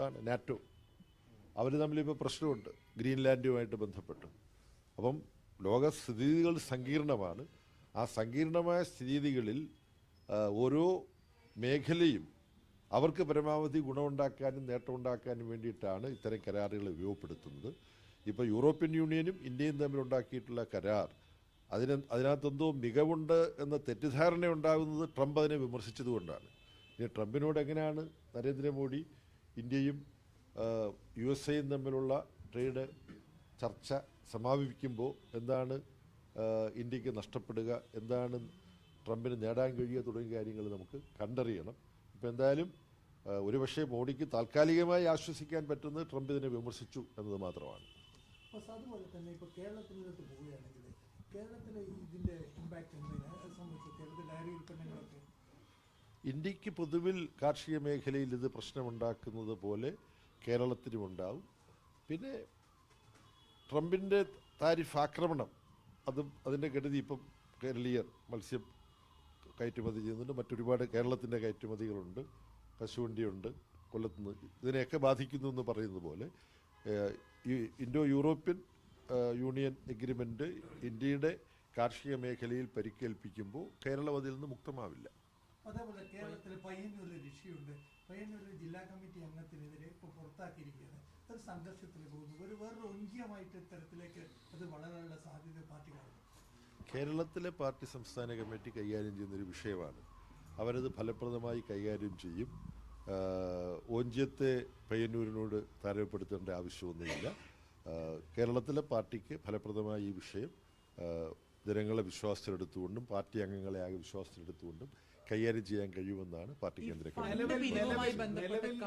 അതാണ് നാറ്റോ. അവർ തമ്മിലിപ്പോൾ പ്രശ്നമുണ്ട്. ഗ്രീൻലാൻഡുമായിട്ട് ബന്ധപ്പെട്ട്. അപ്പം ലോക സ്ഥിതിഗതികൾ സങ്കീർണമാണ്. ആ സങ്കീർണമായ സ്ഥിതികളിൽ ഓരോ മേഖലയും അവർക്ക് പരമാവധി ഗുണമുണ്ടാക്കാനും നേട്ടമുണ്ടാക്കാനും വേണ്ടിയിട്ടാണ് ഇത്തരം കരാറുകൾ ഉപയോഗപ്പെടുത്തുന്നത്. ഇപ്പോൾ യൂറോപ്യൻ യൂണിയനും ഇന്ത്യയും തമ്മിൽ ഉണ്ടാക്കിയിട്ടുള്ള കരാർ അതിന് അതിനകത്തെന്തോ മികവുണ്ട് എന്ന തെറ്റിദ്ധാരണ ഉണ്ടാകുന്നത് ട്രംപ് അതിനെ വിമർശിച്ചതുകൊണ്ടാണ്. ഇനി ട്രംപിനോട് എങ്ങനെയാണ് നരേന്ദ്രമോദി ഇന്ത്യയും യു എസ് എയും തമ്മിലുള്ള ട്രേഡ് ചർച്ച സമാപിക്കുമ്പോൾ എന്താണ് ഇന്ത്യയ്ക്ക് നഷ്ടപ്പെടുക എന്താണ് ട്രംപിന് നേടാൻ കഴിയുക തുടങ്ങിയ കാര്യങ്ങൾ നമുക്ക് കണ്ടറിയണം. ഇപ്പം എന്തായാലും ഒരുപക്ഷെ മോഡിക്ക് താൽക്കാലികമായി ആശ്വസിക്കാൻ പറ്റുന്നത് ട്രംപ് ഇതിനെ വിമർശിച്ചു എന്നത് മാത്രമാണ്. അതുപോലെ ഇപ്പോൾ പോവുകയാണെങ്കിൽ കേരളത്തിലെ ഇതിന്റെ ഇമ്പാക്റ്റ് എന്തിനാ സംബന്ധിച്ച് കേരളത്തിൽ ഡയറി ഉൽപ്പന്നങ്ങളൊക്കെ ഇന്ത്യയ്ക്ക് പൊതുവിൽ കാർഷിക മേഖലയിൽ ഇത് പ്രശ്നമുണ്ടാക്കുന്നത് പോലെ കേരളത്തിനും ഉണ്ടാവും പിന്നെ ട്രംപിന്റെ താരിഫ് ആക്രമണം അതും അതിന്റെ ഗതി ഇപ്പം കേരളീയർ മത്സ്യം കയറ്റുമതി ചെയ്യുന്നുണ്ട്. മറ്റൊരുപാട് കേരളത്തിന്റെ കയറ്റുമതികളുണ്ട് കശുവണ്ടിയുണ്ട് കൊല്ലത്തുനിന്ന് ഇതിനെയൊക്കെ ബാധിക്കുന്നു എന്ന് പറയുന്നത് പോലെ ഈ ഇൻഡോ യൂറോപ്യൻ യൂണിയൻ എഗ്രിമെന്റ് ഇന്ത്യയുടെ കാർഷിക മേഖലയിൽ പരിക്കേൽപ്പിക്കുമ്പോൾ കേരളം അതിൽ നിന്ന് മുക്തമാവില്ല. അതേപോലെ കേരളത്തിൽ പയ്യന്നൂരിൽ രക്ഷയുണ്ട്. പയ്യന്നൂരിൽ ജില്ലാ കമ്മിറ്റി അംഗത്തിനെതിരെ ഇപ്പോൾ പുറത്താക്കിയിരിക്കുകയാണ്. ഒരു സംഘർഷത്തിൽ പോകുന്നു. ഒരു വേറൊരു ഒഞ്ചിയമായിട്ട് ഇത്തരത്തിലേക്ക് അത് വളരാനുള്ള സാധ്യത പാർട്ടി കാണുന്നു കേരളത്തിലെ പാർട്ടി സംസ്ഥാന കമ്മിറ്റി കൈകാര്യം ചെയ്യുന്ന ഒരു വിഷയമാണ്. അവരത് ഫലപ്രദമായി കൈകാര്യം ചെയ്യും. ഓഞ്ചിയത്തെ പയ്യന്നൂരിനോട് താരതമ്യപ്പെടുത്തേണ്ട ആവശ്യമൊന്നുമില്ല. കേരളത്തിലെ പാർട്ടിക്ക് ഫലപ്രദമായി ഈ വിഷയം ജനങ്ങളെ വിശ്വാസത്തിലെടുത്തുകൊണ്ടും പാർട്ടി അംഗങ്ങളെ ആകെ വിശ്വാസത്തിലെടുത്തുകൊണ്ടും കൈകാര്യം ചെയ്യാൻ കഴിയുമെന്നാണ് പാർട്ടി കേന്ദ്ര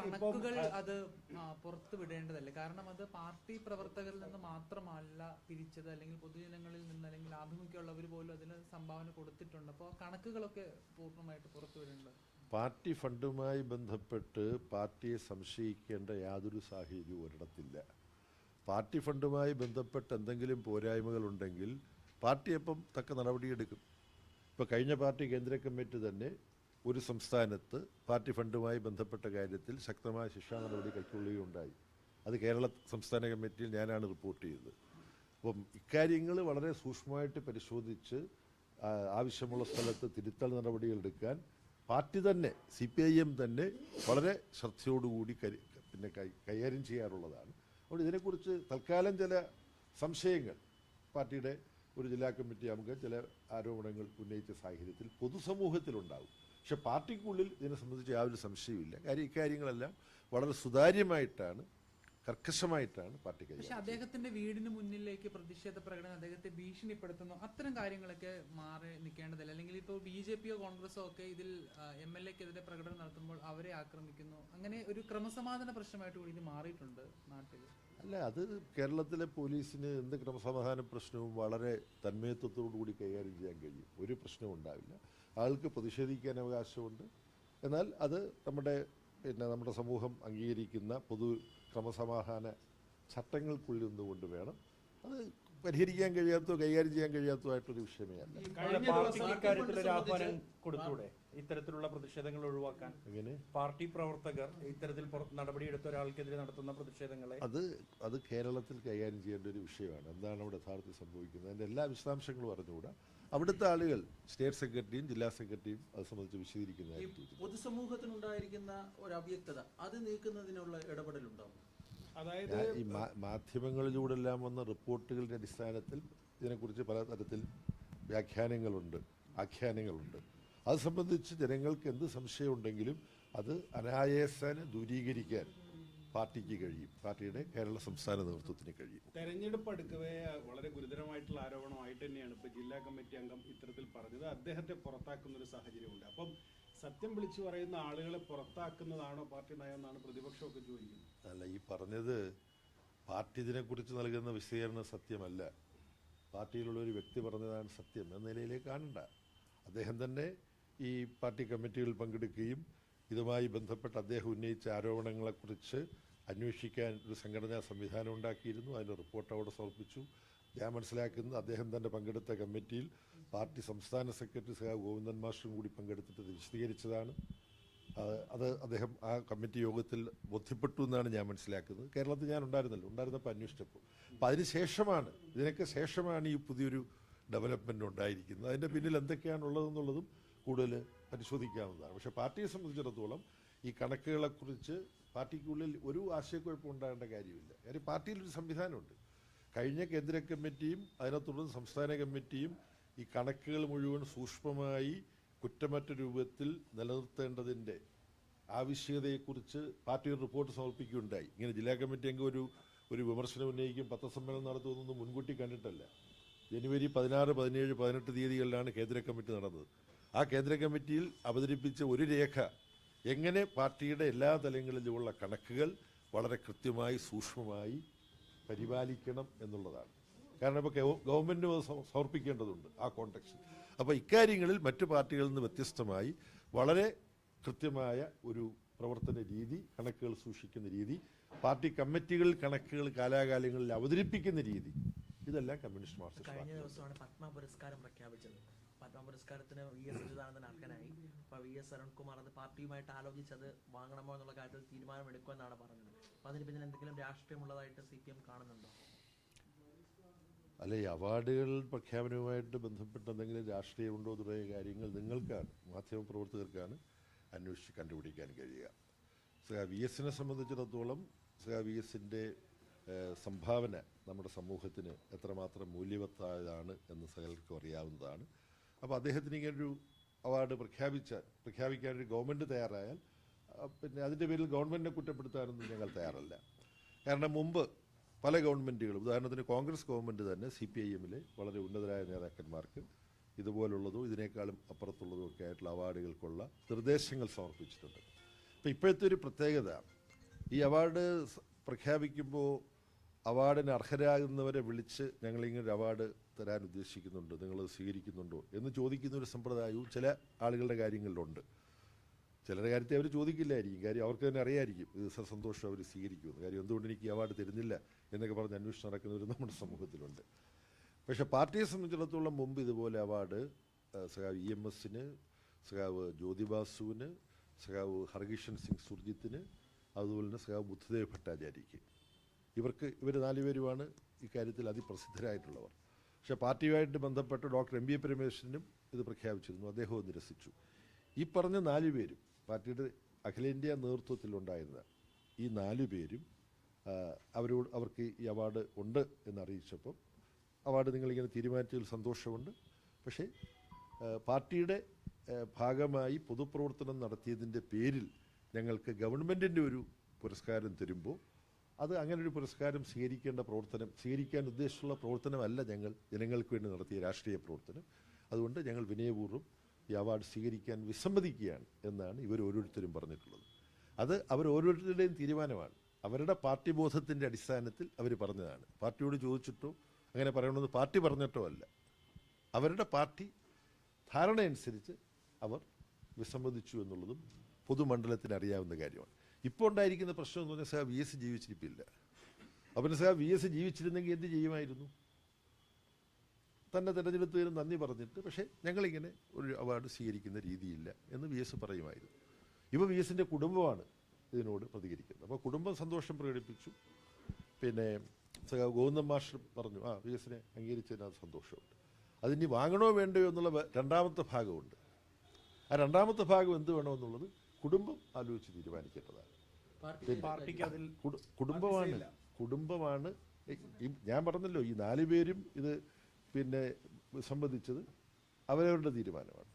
കണക്കുകൾ അത് പുറത്തു വിടേണ്ടതല്ല. കാരണം അത് പാർട്ടി പ്രവർത്തകരിൽ നിന്ന് മാത്രമല്ല പിരിച്ചത്. അല്ലെങ്കിൽ പൊതുജനങ്ങളിൽ നിന്ന് അല്ലെങ്കിൽ ആഭിമുഖ്യമുള്ളവർ പോലും അതിന് സംഭാവന കൊടുത്തിട്ടുണ്ട്. അപ്പോൾ കണക്കുകളൊക്കെ പൂർണമായിട്ട് പുറത്തു വിടേണ്ടത്. പാർട്ടി ഫണ്ടുമായി ബന്ധപ്പെട്ട് പാർട്ടിയെ സംശയിക്കേണ്ട യാതൊരു സാഹചര്യവും ഒരിടത്തില്ല. പാർട്ടി ഫണ്ടുമായി ബന്ധപ്പെട്ട് എന്തെങ്കിലും പോരായ്മകളുണ്ടെങ്കിൽ പാർട്ടി അപ്പം തക്ക നടപടിയെടുക്കും. ഇപ്പോൾ കഴിഞ്ഞ പാർട്ടി കേന്ദ്ര കമ്മിറ്റി തന്നെ ഒരു സംസ്ഥാനത്ത് പാർട്ടി ഫണ്ടുമായി ബന്ധപ്പെട്ട കാര്യത്തിൽ ശക്തമായ ശിക്ഷാ നടപടി കൈക്കൊള്ളുകയുണ്ടായി. അത് കേരള സംസ്ഥാന കമ്മിറ്റിയിൽ ഞാനാണ് റിപ്പോർട്ട് ചെയ്തത്. അപ്പം ഇക്കാര്യങ്ങൾ വളരെ സൂക്ഷ്മമായിട്ട് പരിശോധിച്ച് ആവശ്യമുള്ള സ്ഥലത്ത് തിരുത്തൽ നടപടികൾ എടുക്കാൻ പാർട്ടി തന്നെ സി പി ഐ എം തന്നെ വളരെ ശ്രദ്ധയോടുകൂടി കരി പിന്നെ കൈകാര്യം ചെയ്യാറുള്ളതാണ്. അതുകൊണ്ട് ഇതിനെക്കുറിച്ച് തൽക്കാലം ചില സംശയങ്ങൾ പാർട്ടിയുടെ ഒരു ജില്ലാ കമ്മിറ്റി അംഗം ചില ആരോപണങ്ങൾ ഉന്നയിച്ച സാഹചര്യത്തിൽ പൊതുസമൂഹത്തിലുണ്ടാകും പക്ഷെ പാർട്ടിക്കുള്ളിൽ ഇതിനെ സംബന്ധിച്ച് യാതൊരു സംശയവുമില്ല. കാര്യം ഇക്കാര്യങ്ങളെല്ലാം വളരെ സുതാര്യമായിട്ടാണ് കർക്കശമായിട്ടാണ് പാർട്ടി പക്ഷെ അദ്ദേഹത്തിന്റെ വീടിന് മുന്നിലേക്ക് പ്രതിഷേധ പ്രകടനം അദ്ദേഹത്തെ ഭീഷണിപ്പെടുത്തുന്നു. അത്തരം കാര്യങ്ങളൊക്കെ മാറി നിൽക്കേണ്ടതല്ല. അല്ലെങ്കിൽ ഇപ്പോൾ ബി ജെ പിയോ കോൺഗ്രസോ ഒക്കെ ഇതിൽ എം എൽ എക്കെതിരെ പ്രകടനം നടത്തുമ്പോൾ അവരെ ആക്രമിക്കുന്നു. അങ്ങനെ ഒരു ക്രമസമാധാന പ്രശ്നമായിട്ട് കൂടി ഇത് മാറിയിട്ടുണ്ട് നാട്ടിൽ. അല്ല അത് കേരളത്തിലെ പോലീസിന് എന്ത് ക്രമസമാധാന പ്രശ്നവും വളരെ തന്മയത്വത്തോടു കൂടി കൈകാര്യം ചെയ്യാൻ കഴിയും. ഒരു പ്രശ്നവും ഉണ്ടാവില്ല. ആൾക്ക് പ്രതിഷേധിക്കാൻ അവകാശമുണ്ട്. എന്നാൽ അത് നമ്മുടെ പിന്നെ നമ്മുടെ സമൂഹം അംഗീകരിക്കുന്ന പൊതു ക്രമസമാധാന ചട്ടങ്ങൾക്കുള്ളിൽ നിന്നുകൊണ്ട് വേണം അത് പരിഹരിക്കാൻ കഴിയാത്തോ കൈകാര്യം ചെയ്യാൻ കഴിയാത്തോ ആയിട്ടൊരു വിഷയമേ അല്ല. കൊടുത്തൂടെ? ഇത്തരത്തിലുള്ള പ്രതിഷേധങ്ങൾ ഒഴിവാക്കാൻ? പാർട്ടി പ്രവർത്തകർ ഇത്തരത്തിൽ നടപടിയെടുത്ത ഒരാൾക്കെതിരെ നടത്തുന്ന പ്രതിഷേധങ്ങളെ? അത് അത് കേരളത്തിൽ കൈകാര്യം ചെയ്യേണ്ട ഒരു വിഷയമാണ്. എന്താണ് അവിടെ യഥാർത്ഥത്തിൽ സംഭവിക്കുന്നത്? അതിന്റെ എല്ലാ വിശദാംശങ്ങളും അറിഞ്ഞുകൂടാ. അവിടുത്തെ ആളുകൾ സ്റ്റേറ്റ് സെക്രട്ടറിയും ജില്ലാ സെക്രട്ടറിയും അത് സംബന്ധിച്ച് വിശദീകരിക്കുന്നതായിരിക്കും പൊതുസമൂഹത്തിനുണ്ടായിരിക്കുന്ന ഒരു അവ്യക്തത അത് നീക്കുന്നതിനുള്ള ഇടപെടലുണ്ടാവും അതായത് ഈ മാധ്യമങ്ങളിലൂടെ മാധ്യമങ്ങളിലൂടെല്ലാം വന്ന റിപ്പോർട്ടുകളുടെ അടിസ്ഥാനത്തിൽ ഇതിനെക്കുറിച്ച് പല തരത്തിൽ വ്യാഖ്യാനങ്ങളുണ്ട് ആഖ്യാനങ്ങളുണ്ട്. അത് സംബന്ധിച്ച് ജനങ്ങൾക്ക് എന്ത് സംശയമുണ്ടെങ്കിലും അത് അനായാസന ദൂരീകരിക്കാൻ പാർട്ടിക്ക് കഴിയും. പാർട്ടിയുടെ കേരള സംസ്ഥാന നേതൃത്വത്തിന് കഴിയും. തെരഞ്ഞെടുപ്പ് അടുക്കവേ വളരെ ഗുരുതരമായിട്ടുള്ള ആരോപണമായിട്ട് തന്നെയാണ് ഇപ്പൊ ജില്ലാ കമ്മിറ്റി അംഗം ഇത്തരത്തിൽ പറഞ്ഞത്. അദ്ദേഹത്തെ പുറത്താക്കുന്ന ഒരു സാഹചര്യമുണ്ട്. അപ്പം സത്യം വിളിച്ചു പറയുന്ന ആളുകളെ പുറത്താക്കുന്നതാണോ പാർട്ടി നയം എന്നാണ് പ്രതിപക്ഷമൊക്കെ ചോദിക്കുന്നത്. അല്ല ഈ പറഞ്ഞത് പാർട്ടി ഇതിനെക്കുറിച്ച് നൽകുന്ന വിശദീകരണം സത്യമല്ല. പാർട്ടിയിലുള്ള ഒരു വ്യക്തി പറഞ്ഞതാണ് സത്യം എന്ന നിലയിലേക്ക് കാണണ്ട അദ്ദേഹം തന്നെ ഈ പാർട്ടി കമ്മിറ്റികളിൽ പങ്കെടുക്കുകയും ഇതുമായി ബന്ധപ്പെട്ട് അദ്ദേഹം ഉന്നയിച്ച ആരോപണങ്ങളെക്കുറിച്ച് അന്വേഷിക്കാൻ ഒരു സംഘടനാ സംവിധാനം ഉണ്ടാക്കിയിരുന്നു. അതിന്റെ റിപ്പോർട്ട് അവിടെ സമർപ്പിച്ചു. ഞാൻ മനസ്സിലാക്കുന്നത് അദ്ദേഹം തന്നെ പങ്കെടുത്ത കമ്മിറ്റിയിൽ പാർട്ടി സംസ്ഥാന സെക്രട്ടറി സഹ ഗോവിന്ദൻ മാസ്റ്ററും കൂടി പങ്കെടുത്തിട്ട് വിശദീകരിച്ചതാണ്. അത് അദ്ദേഹം ആ കമ്മിറ്റി യോഗത്തിൽ ബോധ്യപ്പെട്ടു എന്നാണ് ഞാൻ മനസ്സിലാക്കുന്നത്. കേരളത്തിൽ ഞാൻ ഉണ്ടായിരുന്നല്ലോ ഉണ്ടായിരുന്നപ്പോൾ അന്വേഷിച്ചപ്പോൾ. അപ്പോൾ അതിന് ശേഷമാണ് ഇതിനൊക്കെ ശേഷമാണ് ഈ പുതിയൊരു ഡെവലപ്മെന്റ് ഉണ്ടായിരിക്കുന്നത്. അതിന്റെ പിന്നിൽ എന്തൊക്കെയാണുള്ളതെന്നുള്ളതും കൂടുതൽ പരിശോധിക്കാവുന്നതാണ്. പക്ഷേ പാർട്ടിയെ സംബന്ധിച്ചിടത്തോളം ഈ കണക്കുകളെക്കുറിച്ച് പാർട്ടിക്കുള്ളിൽ ഒരു ആശയക്കുഴപ്പം ഉണ്ടാകേണ്ട കാര്യമില്ല. കാര്യം പാർട്ടിയിലൊരു സംവിധാനമുണ്ട്. കഴിഞ്ഞ കേന്ദ്ര കമ്മിറ്റിയും അതിനെ തുടർന്ന് സംസ്ഥാന കമ്മിറ്റിയും ഈ കണക്കുകൾ മുഴുവൻ സൂക്ഷ്മമായി കുറ്റമറ്റ രൂപത്തിൽ നിലനിർത്തേണ്ടതിന്റെ ആവശ്യകതയെക്കുറിച്ച് പാർട്ടി ഒരു റിപ്പോർട്ട് സമർപ്പിക്കുകയുണ്ടായി. ഇങ്ങനെ ജില്ലാ കമ്മിറ്റി അംഗം ഒരു ഒരു വിമർശനം ഉന്നയിക്കും പത്രസമ്മേളനം നടത്തുമെന്നൊന്നും മുൻകൂട്ടി കണ്ടിട്ടല്ല. ജനുവരി പതിനാറ് പതിനേഴ് പതിനെട്ട് തീയതികളിലാണ് കേന്ദ്ര കമ്മിറ്റി നടന്നത്. ആ കേന്ദ്ര കമ്മിറ്റിയിൽ അവതരിപ്പിച്ച ഒരു രേഖ എങ്ങനെ പാർട്ടിയുടെ എല്ലാ തലങ്ങളിലുമുള്ള കണക്കുകൾ വളരെ കൃത്യമായി സൂക്ഷ്മമായി പരിപാലിക്കണം എന്നുള്ളതാണ്. കാരണം ഇപ്പോൾ ഗവൺമെന്റ് അത് സമർപ്പിക്കേണ്ടതുണ്ട് ആ കോണ്ടക്സ്റ്റ് അപ്പോൾ ഇക്കാര്യങ്ങളിൽ മറ്റു പാർട്ടികളിൽ നിന്ന് വ്യത്യസ്തമായി വളരെ കൃത്യമായ ഒരു പ്രവർത്തന രീതി കണക്കുകൾ സൂക്ഷിക്കുന്ന രീതി പാർട്ടി കമ്മിറ്റികളിൽ കണക്കുകൾ കാലാകാലങ്ങളിൽ അവതരിപ്പിക്കുന്ന രീതി. ഇതെല്ലാം കമ്മ്യൂണിസ്റ്റ് മാർക്സിസ്റ്റ് കഴിഞ്ഞ. ദിവസമാണ് പത്മ പുരസ്കാരം പ്രഖ്യാപിച്ചത്. പത്മ പുരസ്കാരത്തിന് വി എസ് അച്യുതാനന്ദൻ അർഹനായി. അപ്പോൾ വി എസ് അരുൺകുമാർ അത് പാർട്ടിയുമായിട്ട് ആലോചിച്ചത് വാങ്ങണമോ എന്നുള്ള കാര്യത്തിൽ തീരുമാനമെടുക്കുമെന്നാണ് പറഞ്ഞത്. അപ്പോൾ അതിന് പിന്നിൽ എന്തെങ്കിലും രാഷ്ട്രീയമുള്ളതായിട്ട് സി പി എം കാണുന്നുണ്ടോ? അല്ല അവാർഡുകൾ പ്രഖ്യാപനവുമായിട്ട് ബന്ധപ്പെട്ട് എന്തെങ്കിലും രാഷ്ട്രീയമുണ്ടോ തുടങ്ങിയ കാര്യങ്ങൾ നിങ്ങൾക്കാണ് മാധ്യമപ്രവർത്തകർക്കാണ് അന്വേഷിച്ച് കണ്ടുപിടിക്കാൻ കഴിയുക. സഹ വി എസിനെ സംബന്ധിച്ചിടത്തോളം സഹ വി എസിന്റെ സംഭാവന നമ്മുടെ സമൂഹത്തിന് എത്രമാത്രം മൂല്യവത്തായതാണ് എന്ന് സകലർക്കും അറിയാവുന്നതാണ്. അപ്പോൾ അദ്ദേഹത്തിന് ഇങ്ങനൊരു അവാർഡ് പ്രഖ്യാപിച്ച പ്രഖ്യാപിക്കാനൊരു ഗവൺമെന്റ് തയ്യാറായാൽ പിന്നെ അതിന്റെ പേരിൽ ഗവൺമെന്റിനെ കുറ്റപ്പെടുത്താനൊന്നും ഞങ്ങൾ തയ്യാറല്ല. കാരണം മുമ്പ് പല ഗവൺമെന്റുകളും ഉദാഹരണത്തിന് കോൺഗ്രസ് ഗവൺമെന്റ് തന്നെ സി പി ഐ എമ്മിലെ വളരെ ഉന്നതരായ നേതാക്കന്മാർക്ക് ഇതുപോലുള്ളതും ഇതിനേക്കാളും അപ്പുറത്തുള്ളതോ ഒക്കെ ആയിട്ടുള്ള അവാർഡുകൾക്കുള്ള നിർദ്ദേശങ്ങൾ സമർപ്പിച്ചിട്ടുണ്ട്. അപ്പോൾ ഇപ്പോഴത്തെ ഒരു പ്രത്യേകത ഈ അവാർഡ് പ്രഖ്യാപിക്കുമ്പോൾ അവാർഡിന് അർഹരാകുന്നവരെ വിളിച്ച് ഞങ്ങളിങ്ങനെ അവാർഡ് തരാൻ ഉദ്ദേശിക്കുന്നുണ്ട് നിങ്ങളത് സ്വീകരിക്കുന്നുണ്ടോ എന്ന് ചോദിക്കുന്ന ഒരു സമ്പ്രദായവും ചില ആളുകളുടെ കാര്യങ്ങളിലുണ്ട്. ചിലരുടെ കാര്യത്തെ അവർ ചോദിക്കില്ലായിരിക്കും. കാര്യം അവർക്ക് തന്നെ അറിയായിരിക്കും ഇത് സന്തോഷം അവർ സ്വീകരിക്കുമെന്ന്. കാര്യം എന്തുകൊണ്ട് എനിക്ക് അവാർഡ് തരുന്നില്ല? എന്നൊക്കെ പറഞ്ഞ് അന്വേഷണം നടക്കുന്നവർ നമ്മുടെ സമൂഹത്തിലുണ്ട്. പക്ഷേ പാർട്ടിയെ സംബന്ധിച്ചിടത്തോളം മുമ്പ് ഇതുപോലെ അവാർഡ് സഖാവ് ഇ എം എസിന് സഖാവ് ജ്യോതിബാസുവിന് സഖാവ് ഹർകിഷൻ സിംഗ് സുർജിത്തിന് അതുപോലെ തന്നെ സഖാവ് ബുദ്ധദേവ് ഭട്ടാചാര്യയ്ക്ക്. ഇവർക്ക് ഇവർ നാലുപേരുമാണ് ഇക്കാര്യത്തിൽ അതിപ്രസിദ്ധരായിട്ടുള്ളവർ. പക്ഷേ പാർട്ടിയുമായിട്ട് ബന്ധപ്പെട്ട് ഡോക്ടർ എം ബി പരമേശ്വരനും ഇത് പ്രഖ്യാപിച്ചിരുന്നു. അദ്ദേഹവും നിരസിച്ചു. ഈ പറഞ്ഞ നാല് പേരും പാർട്ടിയുടെ അഖിലേന്ത്യാ നേതൃത്വത്തിലുണ്ടായിരുന്ന ഈ നാല് പേരും അവരോട് അവർക്ക് ഈ അവാർഡ് ഉണ്ട് എന്ന് എന്നറിയിച്ചപ്പം അവാർഡ് നിങ്ങളിങ്ങനെ തീരുമാനിച്ചതിൽ സന്തോഷമുണ്ട്. പക്ഷേ പാർട്ടിയുടെ ഭാഗമായി പൊതുപ്രവർത്തനം നടത്തിയതിന്റെ പേരിൽ ഞങ്ങൾക്ക് ഗവൺമെന്റിന്റെ ഒരു പുരസ്കാരം തരുമ്പോൾ അത് അങ്ങനെ ഒരു പുരസ്കാരം സ്വീകരിക്കേണ്ട പ്രവർത്തനം സ്വീകരിക്കാൻ ഉദ്ദേശിച്ചുള്ള പ്രവർത്തനമല്ല ഞങ്ങൾ ജനങ്ങൾക്ക് വേണ്ടി നടത്തിയ രാഷ്ട്രീയ പ്രവർത്തനം. അതുകൊണ്ട് ഞങ്ങൾ വിനയപൂർവം ഈ അവാർഡ് സ്വീകരിക്കാൻ വിസമ്മതിക്കുകയാണ് എന്നാണ് ഇവർ ഓരോരുത്തരും പറഞ്ഞിട്ടുള്ളത്. അത് അവർ ഓരോരുത്തരുടെയും തീരുമാനമാണ്. അവരുടെ പാർട്ടി ബോധത്തിന്റെ അടിസ്ഥാനത്തിൽ അവർ പറഞ്ഞതാണ്. പാർട്ടിയോട് ചോദിച്ചിട്ടോ അങ്ങനെ പറയണമെന്ന് പാർട്ടി പറഞ്ഞിട്ടോ അല്ല. അവരുടെ പാർട്ടി ധാരണയനുസരിച്ച് അവർ വിസമ്മതിച്ചു എന്നുള്ളതും പൊതുമണ്ഡലത്തിന് അറിയാവുന്ന കാര്യമാണ്. ഇപ്പോൾ ഉണ്ടായിരിക്കുന്ന പ്രശ്നം എന്ന് പറഞ്ഞാൽ സാർ വി എസ് ജീവിച്ചിരിപ്പില്ല. അപ്പം സാർ വി എസ് ജീവിച്ചിരുന്നെങ്കിൽ എന്ത് ചെയ്യുമായിരുന്നു? തന്നെ തിരഞ്ഞെടുത്തതിന് നന്ദി പറഞ്ഞിട്ട് പക്ഷേ ഞങ്ങളിങ്ങനെ ഒരു അവാർഡ് സ്വീകരിക്കുന്ന രീതിയില്ല എന്ന് വി എസ് പറയുമായിരുന്നു. ഇപ്പോൾ വി എസിന്റെ കുടുംബമാണ് ഇതിനോട് പ്രതികരിക്കുന്നത് അപ്പോൾ കുടുംബം സന്തോഷം പ്രകടിപ്പിച്ചു. പിന്നെ സഖാവ് ഗോവിന്ദൻ മാഷ് പറഞ്ഞു ആ വി എസിനെ അംഗീകരിച്ചതിനകത്ത് സന്തോഷമുണ്ട്. അതിനി വാങ്ങണോ വേണ്ടയോ എന്നുള്ള രണ്ടാമത്തെ ഭാഗമുണ്ട്. ആ രണ്ടാമത്തെ ഭാഗം എന്ത് വേണമെന്നുള്ളത് കുടുംബം ആലോചിച്ച് തീരുമാനിക്കേണ്ടതാണ്. കുടുംബമാണ്. കുടുംബമാണ്. ഞാൻ പറഞ്ഞല്ലോ ഈ നാല് പേരും ഇത് പിന്നെ സംബന്ധിച്ചത് അവരവരുടെ തീരുമാനമാണ്.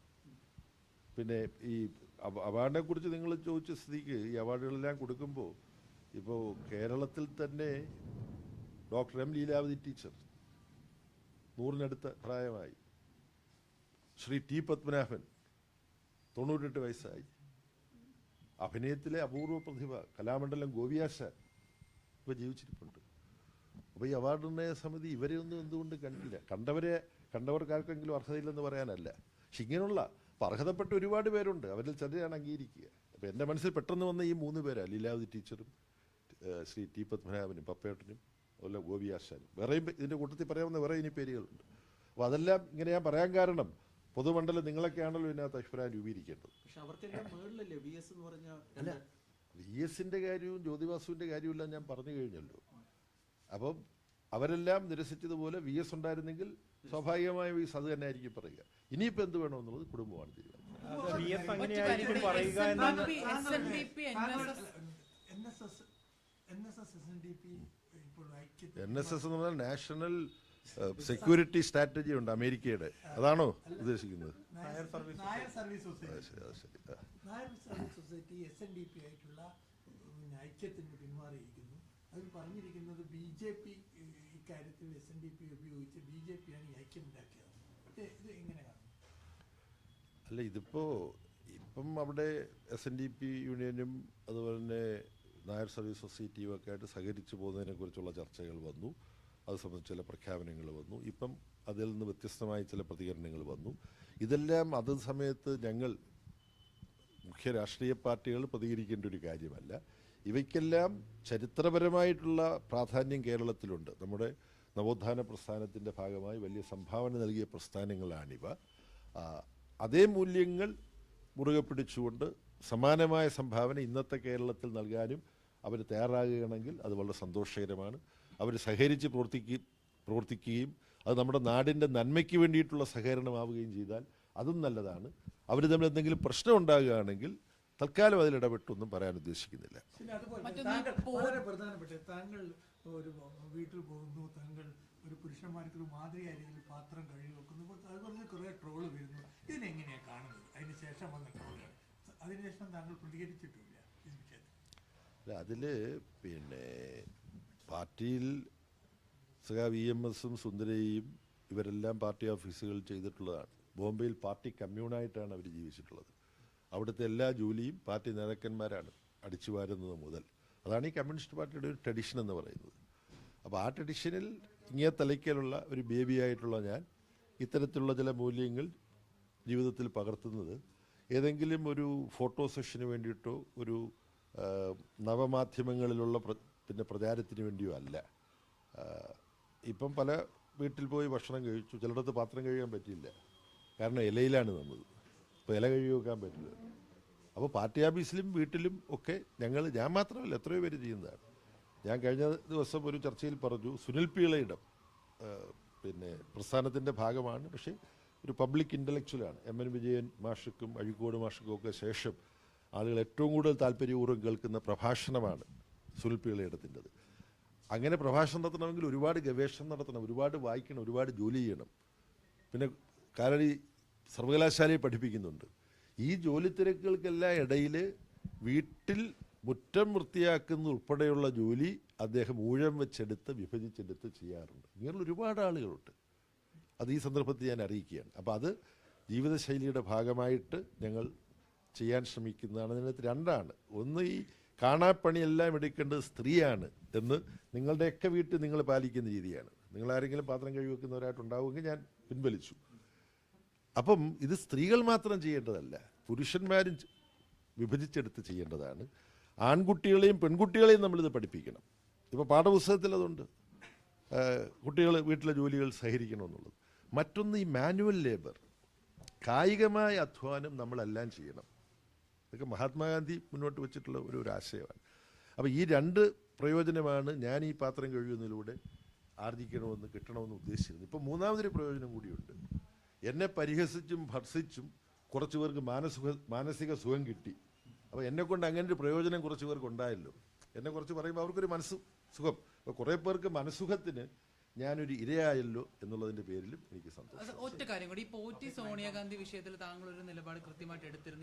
പിന്നെ ഈ അവാർഡിനെ കുറിച്ച് നിങ്ങൾ ചോദിച്ച സ്ഥിതിക്ക് ഈ അവാർഡുകളെല്ലാം കൊടുക്കുമ്പോൾ ഇപ്പോൾ കേരളത്തിൽ തന്നെ ഡോക്ടർ എം ലീലാവതി ടീച്ചർ നൂറിനടുത്ത പ്രായമായി. ശ്രീ ടി പത്മനാഭൻ തൊണ്ണൂറ്റെട്ട് വയസ്സായി. അഭിനയത്തിലെ അപൂർവ പ്രതിഭ കലാമണ്ഡലം ഗോപിയാശാൻ ഇപ്പോൾ ജീവിച്ചിരിപ്പുണ്ട്. അപ്പോൾ ഈ അവാർഡ് നിർണയ സമിതി ഇവരെ ഒന്നും എന്തുകൊണ്ട് കണ്ടില്ല? കണ്ടവരെ കണ്ടവർക്കാർക്കെങ്കിലും അർഹതയില്ലെന്ന് പറയാനല്ല. പക്ഷെ ഇങ്ങനെയുള്ള അപ്പോൾ അർഹതപ്പെട്ട ഒരുപാട് പേരുണ്ട്. അവരിൽ ചിലരാണ് അംഗീകരിക്കുക. അപ്പോൾ എന്റെ മനസ്സിൽ പെട്ടെന്ന് വന്ന ഈ മൂന്ന് പേരാണ് ലീലാവതി ടീച്ചറും ശ്രീ ടി പത്മനാഭനും പപ്പേട്ടനും അതുപോലെ ഗോപി ആശാനും. വേറെയും ഇതിന്റെ കൂട്ടത്തിൽ പറയാവുന്ന വേറെ ഇനി പേരുകളുണ്ട്. അപ്പോൾ അതെല്ലാം ഇങ്ങനെ ഞാൻ പറയാൻ കാരണം പൊതുമണ്ഡലം നിങ്ങളൊക്കെയാണല്ലോ ഇതിനകത്ത് അഭിപ്രായം രൂപീകരിക്കേണ്ടത്. അല്ല വി എസിന്റെ കാര്യവും ജ്യോതിവാസുവിന്റെ കാര്യവും ഞാൻ പറഞ്ഞു കഴിഞ്ഞല്ലോ. അപ്പം അവരെല്ലാം നിരസിച്ചതുപോലെ വി എസ് ഉണ്ടായിരുന്നെങ്കിൽ സ്വാഭാവികമായും ഈ അത്. തന്നെ ആയിരിക്കും പറയുക ഇനിയിപ്പോൾ എന്ത് വേണമെന്നുള്ളത് കുടുംബമാണ് തീരുമാനം എൻ എസ് എസ് എന്ന് പറഞ്ഞാൽ നാഷണൽ സെക്യൂരിറ്റി സ്ട്രാറ്റജി ഉണ്ട് അമേരിക്കയുടെ. അതാണോ ഉദ്ദേശിക്കുന്നത്? ഐക്യത്തിന്റെ ഐക്യത്തിന് പിന്മാറിയിരിക്കുന്നു. അതിൽ പറഞ്ഞിരിക്കുന്നത് ബി ജെ പി ഇക്കാര്യത്തിൽ എസ് എൻ ഡി പി ഉപയോഗിച്ച് ബി ജെ പിയാണ് അല്ല ഇതിപ്പോ ഇപ്പം അവിടെ എസ് എൻ ഡി പി യൂണിയനും അതുപോലെ തന്നെ നായർ സർവീസ് സൊസൈറ്റിയും ഒക്കെ ആയിട്ട് സഹകരിച്ചു പോകുന്നതിനെ കുറിച്ചുള്ള ചർച്ചകൾ വന്നു. അത് സംബന്ധിച്ച് ചില പ്രഖ്യാപനങ്ങൾ വന്നു. ഇപ്പം അതിൽ നിന്ന് വ്യത്യസ്തമായ ചില പ്രതികരണങ്ങൾ വന്നു. ഇതെല്ലാം അത് സമയത്ത് ഞങ്ങൾ മുഖ്യ രാഷ്ട്രീയ പാർട്ടികൾ പ്രതികരിക്കേണ്ട ഒരു കാര്യമല്ല. ഇവയ്ക്കെല്ലാം ചരിത്രപരമായിട്ടുള്ള പ്രാധാന്യം കേരളത്തിലുണ്ട്. നമ്മുടെ നവോത്ഥാന പ്രസ്ഥാനത്തിന്റെ ഭാഗമായി വലിയ സംഭാവന നൽകിയ പ്രസ്ഥാനങ്ങളാണിവ. അതേ മൂല്യങ്ങൾ മുറുകെ പിടിച്ചുകൊണ്ട് സമാനമായ സംഭാവന ഇന്നത്തെ കേരളത്തിൽ നൽകാനും അവർ തയ്യാറാകുകയാണെങ്കിൽ അത് വളരെ സന്തോഷകരമാണ്. അവർ സഹകരിച്ച് പ്രവർത്തിക്കുക പ്രവർത്തിക്കുകയും അത് നമ്മുടെ നാടിന്റെ നന്മയ്ക്ക് വേണ്ടിയിട്ടുള്ള സഹകരണമാവുകയും ചെയ്താൽ അതും നല്ലതാണ്. അവർ തമ്മിൽ എന്തെങ്കിലും പ്രശ്നം ഉണ്ടാകുകയാണെങ്കിൽ തൽക്കാലം അതിൽ ഇടപെട്ടൊന്നും പറയാൻ ഉദ്ദേശിക്കുന്നില്ല. വളരെ പ്രധാനപ്പെട്ട താങ്കൾ ഒരു വീട്ടിൽ പോകുന്നു താങ്കൾ ഒരു പുരുഷന്മാർക്ക് ഒരു മാതൃകയായ രീതിയിൽ പാത്രം കഴുകി വെക്കുന്നു അതുപോലെ കുറേ ട്രോൾ വരുന്നു. ഇതിനെങ്ങനെയാണ് കാണുന്നത്? അതിന് ശേഷം വന്ന ട്രോളുകൾ അതിനുശേഷം താങ്കൾ പ്രതികരിച്ചിട്ടില്ല ഈ വിഷയത്തിൽ. അല്ല അതിൽ പിന്നെ പാർട്ടിയിൽ സ്വകാര്യ വി എം എസും സുന്ദരയും ഇവരെല്ലാം പാർട്ടി ഓഫീസുകൾ ചെയ്തിട്ടുള്ളതാണ്. ബോംബെയിൽ പാർട്ടി കമ്മ്യൂണായിട്ടാണ് അവർ ജീവിച്ചിട്ടുള്ളത്. അവിടുത്തെ എല്ലാ ജോലിയും പാർട്ടി നേതാക്കന്മാരാണ് അടിച്ചു വാരുന്നത് മുതൽ. അതാണ് ഈ കമ്മ്യൂണിസ്റ്റ് പാർട്ടിയുടെ ഒരു ട്രഡിഷൻ എന്ന് പറയുന്നത്. അപ്പോൾ ആ ട്രഡിഷനിൽ ഇങ്ങേ തലയ്ക്കലുള്ള ഒരു ബേബിയായിട്ടുള്ള ഞാൻ ഇത്തരത്തിലുള്ള ചില മൂല്യങ്ങൾ ജീവിതത്തിൽ പകർത്തുന്നത് ഏതെങ്കിലും ഒരു ഫോട്ടോ സെഷന് വേണ്ടിയിട്ടോ ഒരു നവമാധ്യമങ്ങളിലുള്ള പിന്നെ പ്രചാരത്തിന് വേണ്ടിയോ അല്ല. ഇപ്പം പല വീട്ടിൽ പോയി ഭക്ഷണം കഴിച്ചു ചിലയിടത്ത് പാത്രം കഴുകാൻ പറ്റിയില്ല. കാരണം ഇലയിലാണ് നിന്നത്. അപ്പോൾ ഇല കഴുകി വെക്കാൻ പറ്റില്ല. അപ്പോൾ പാർട്ടി ഓഫീസിലും വീട്ടിലും ഒക്കെ ഞങ്ങൾ ഞാൻ മാത്രമല്ല എത്രയോ പേര് ചെയ്യുന്നതാണ്. ഞാൻ കഴിഞ്ഞ ദിവസം ഒരു ചർച്ചയിൽ പറഞ്ഞു സുനിൽ പീളയിടം പിന്നെ പ്രസ്ഥാനത്തിന്റെ ഭാഗമാണ്. പക്ഷേ ഒരു പബ്ലിക് ഇന്റലക്ച്വലാണ് എം എൻ വിജയൻ മാഷക്കും അഴീക്കോട് മാഷക്കും ഒക്കെ ശേഷം ആളുകൾ ഏറ്റവും കൂടുതൽ താല്പര്യപൂർവം കേൾക്കുന്ന പ്രഭാഷണമാണ് സുനിൽ പീളയിടത്തിന്റെത്. അങ്ങനെ പ്രഭാഷണം നടത്തണമെങ്കിൽ ഒരുപാട് ഗവേഷണം നടത്തണം ഒരുപാട് വായിക്കണം ഒരുപാട് ജോലി ചെയ്യണം. പിന്നെ ഈ സർവകലാശാലയിൽ പഠിപ്പിക്കുന്നുണ്ട്. ഈ ജോലി തിരക്കുകൾക്കെല്ലാം ഇടയിൽ വീട്ടിൽ മുറ്റം വൃത്തിയാക്കുന്ന ഉൾപ്പെടെയുള്ള ജോലി അദ്ദേഹം ഊഴം വെച്ചെടുത്ത് വിഭജിച്ചെടുത്ത് ചെയ്യാറുണ്ട്. ഇങ്ങനെയുള്ള ഒരുപാട് ആളുകളുണ്ട്. അത് ഈ സന്ദർഭത്തിൽ ഞാൻ അറിയിക്കുകയാണ്. അപ്പോൾ അത് ജീവിതശൈലിയുടെ ഭാഗമായിട്ട് ഞങ്ങൾ ചെയ്യാൻ ശ്രമിക്കുന്നതാണ്. അതിനകത്ത് രണ്ടാണ്. ഒന്ന് ഈ കാണാപ്പണിയെല്ലാം എടുക്കേണ്ടത് സ്ത്രീയാണ് എന്ന് നിങ്ങളുടെയൊക്കെ വീട്ടിൽ നിങ്ങൾ പാലിക്കുന്ന രീതിയാണ്. നിങ്ങൾ ആരെങ്കിലും പാത്രം കഴുകി വെക്കുന്നവരായിട്ടുണ്ടാവുമെങ്കിൽ ഞാൻ പിൻവലിച്ചു. അപ്പം ഇത് സ്ത്രീകൾ മാത്രം ചെയ്യേണ്ടതല്ല. പുരുഷന്മാരും വിഭജിച്ചെടുത്ത് ചെയ്യേണ്ടതാണ്. ആൺകുട്ടികളെയും പെൺകുട്ടികളെയും നമ്മളിത് പഠിപ്പിക്കണം. ഇപ്പോൾ പാഠപുസ്തകത്തിൽ അതുണ്ട്. കുട്ടികൾ വീട്ടിലെ ജോലികൾ സഹകരിക്കണമെന്നുള്ളത്. മറ്റൊന്ന് ഈ മാനുവൽ ലേബർ. കായികമായ അധ്വാനം നമ്മളെല്ലാം ചെയ്യണം. ഇതൊക്കെ മഹാത്മാഗാന്ധി മുന്നോട്ട് വെച്ചിട്ടുള്ള ഒരു ഒരു ആശയമാണ്. അപ്പോൾ ഈ രണ്ട് പ്രയോജനമാണ് ഞാൻ ഈ പാത്രം കഴുകുന്നതിലൂടെ ആർജിക്കണമെന്ന് കിട്ടണമെന്ന് ഉദ്ദേശിച്ചിരുന്നത്. ഇപ്പോൾ മൂന്നാമതൊരു പ്രയോജനം കൂടിയുണ്ട്. എന്നെ പരിഹസിച്ചും ഭർസിച്ചും കുറച്ച് പേർക്ക് മാനസുഖ മാനസിക സുഖം കിട്ടി. അപ്പോൾ എന്നെ കൊണ്ട് അങ്ങനെ ഒരു പ്രയോജനം കുറച്ച് പേർക്ക് ഉണ്ടായല്ലോ. എന്നെ കുറച്ച് പറയുമ്പോൾ അവർക്കൊരു മനസ്സ് സുഖം. അപ്പോൾ കുറേ പേർക്ക് മനസ്സുഖത്തിന് ഞാനൊരു ഇരയായല്ലോ എന്നുള്ളതിന്റെ പേരിലും എനിക്ക് സന്തോഷം. ഒറ്റ കാര്യം കൂടി. ഈ പോറ്റി സോണിയാഗാന്ധി വിഷയത്തിൽ താങ്കൾ ഒരു നിലപാട് കൃത്യമായിട്ട് എടുത്തിരുന്നു.